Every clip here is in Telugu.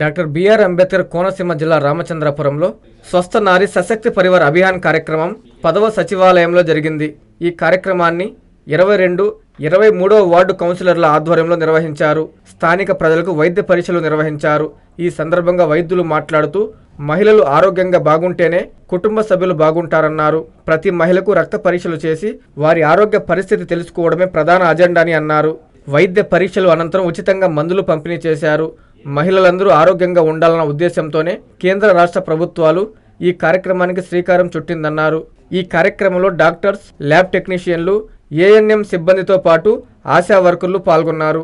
డాక్టర్ బిఆర్ అంబేద్కర్ కోనసీమ జిల్లా రామచంద్రపురంలో స్వస్థ నారి సశక్తి పరివార్ అభియాన్ కార్యక్రమం పదవ సచివాలయంలో జరిగింది. ఈ కార్యక్రమాన్ని ఇరవై రెండు ఇరవై మూడవ వార్డు కౌన్సిలర్ల ఆధ్వర్యంలో నిర్వహించారు. స్థానిక ప్రజలకు వైద్య పరీక్షలు నిర్వహించారు. ఈ సందర్భంగా వైద్యులు మాట్లాడుతూ మహిళలు ఆరోగ్యంగా బాగుంటేనే కుటుంబ సభ్యులు బాగుంటారన్నారు. ప్రతి మహిళకు రక్త పరీక్షలు చేసి వారి ఆరోగ్య పరిస్థితి తెలుసుకోవడమే ప్రధాన అజెండా అని అన్నారు. వైద్య పరీక్షలు అనంతరం ఉచితంగా మందులు పంపిణీ చేశారు. మహిళలందరూ ఆరోగ్యంగా ఉండాలన్న ఉద్దేశంతోనే కేంద్ర రాష్ట్ర ప్రభుత్వాలు ఈ కార్యక్రమానికి శ్రీకారం చుట్టిందన్నారు. ఈ కార్యక్రమంలో డాక్టర్స్ ల్యాబ్ టెక్నీషియన్లు ఏఎన్ఎం సిబ్బందితో పాటు ఆశా వర్కర్లు పాల్గొన్నారు.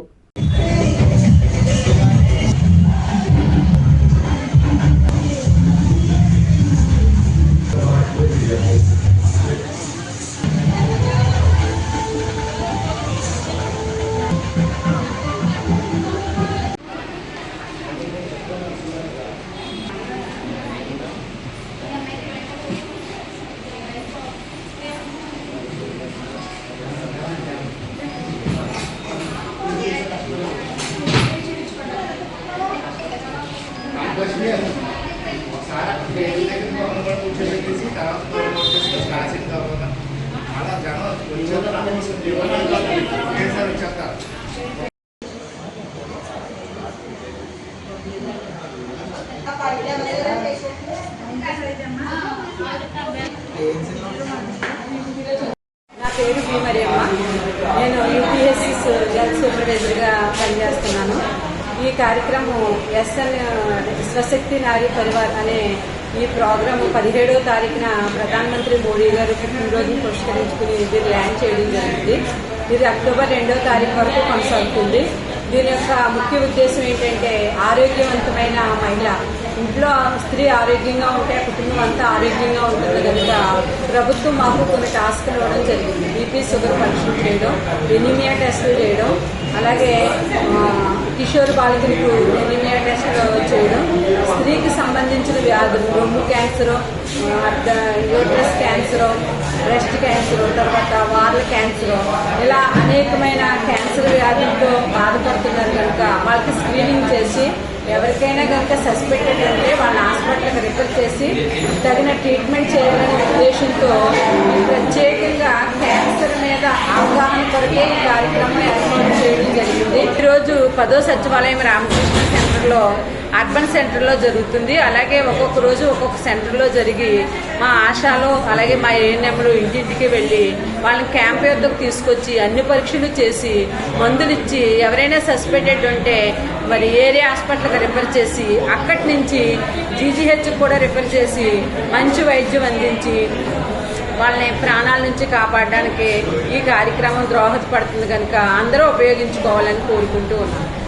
నా పేరు బి మరియమ్మ. నేను యూపీఎస్సీ గర్ల్స్ సూపర్వైజర్గా పనిచేస్తున్నాను. ఈ కార్యక్రమం ఎస్ఎన్ స్వశక్తి నారీ పరివార్ అనే ఈ ప్రోగ్రాం పదిహేడవ తారీఖున ప్రధానమంత్రి మోడీ గారు పుట్టినరోజును పురస్కరించుకుని ఇది ల్యాండ్ చేయడం జరిగింది. ఇది అక్టోబర్ రెండవ తారీఖు వరకు కొనసాగుతుంది. దీని యొక్క ముఖ్య ఉద్దేశం ఏంటంటే ఆరోగ్యవంతమైన మహిళ. ఇంట్లో స్త్రీ ఆరోగ్యంగా ఉంటే ఆ కుటుంబం అంతా ఆరోగ్యంగా ఉంటుంది కనుక ప్రభుత్వం మాకు కొన్ని టాస్క్లు ఇవ్వడం జరిగింది. బీపీ షుగర్ పరీక్షలు చేయడం ఎనిమియా టెస్టులు చేయడం అలాగే కిషోర్ బాలికలకు ఎనిమియా టెస్ట్ సంబంధించిన వ్యాధులు రొమ్ము cancer uterus cancer breast cancer తర్వాత వార్ల క్యాన్సరు ఇలా అనేకమైన క్యాన్సర్ వ్యాధులతో బాధపడుతున్నారు కనుక వాళ్ళకి స్క్రీనింగ్ చేసి ఎవరికైనా కనుక సస్పెక్టెడ్ అంటే వాళ్ళ హాస్పిటల్కి రిఫర్ చేసి తగిన ట్రీట్మెంట్ చేయాలనే ఉద్దేశంతో ప్రత్యేకంగా క్యాన్సర్ మీద అవగాహన కొరకే ఈ కార్యక్రమం ఏర్పాటు చేయడం జరిగింది. ఈరోజు పదో సచివాలయం రామకృష్ణ సెంటర్లో అర్బన్ సెంటర్లో జరుగుతుంది. అలాగే ఒక్కొక్క రోజు ఒక్కొక్క సెంటర్లో జరిగి మా ఆశాలో అలాగే మా ఏఎన్ఎంలు ఇంటింటికి వెళ్ళి వాళ్ళని క్యాంప్ యొద్దకు తీసుకొచ్చి అన్ని పరీక్షలు చేసి మందులు ఇచ్చి ఎవరైనా సస్పెండెడ్ ఉంటే మరి ఏరియా హాస్పిటల్కి రిఫర్ చేసి అక్కడి నుంచి జీజీహెచ్ కూడా రిఫర్ చేసి మంచి వైద్యం అందించి వాళ్ళని ప్రాణాల నుంచి కాపాడడానికి ఈ కార్యక్రమం దోహదపడుతుంది కనుక అందరూ ఉపయోగించుకోవాలని కోరుకుంటూ ఉన్నాను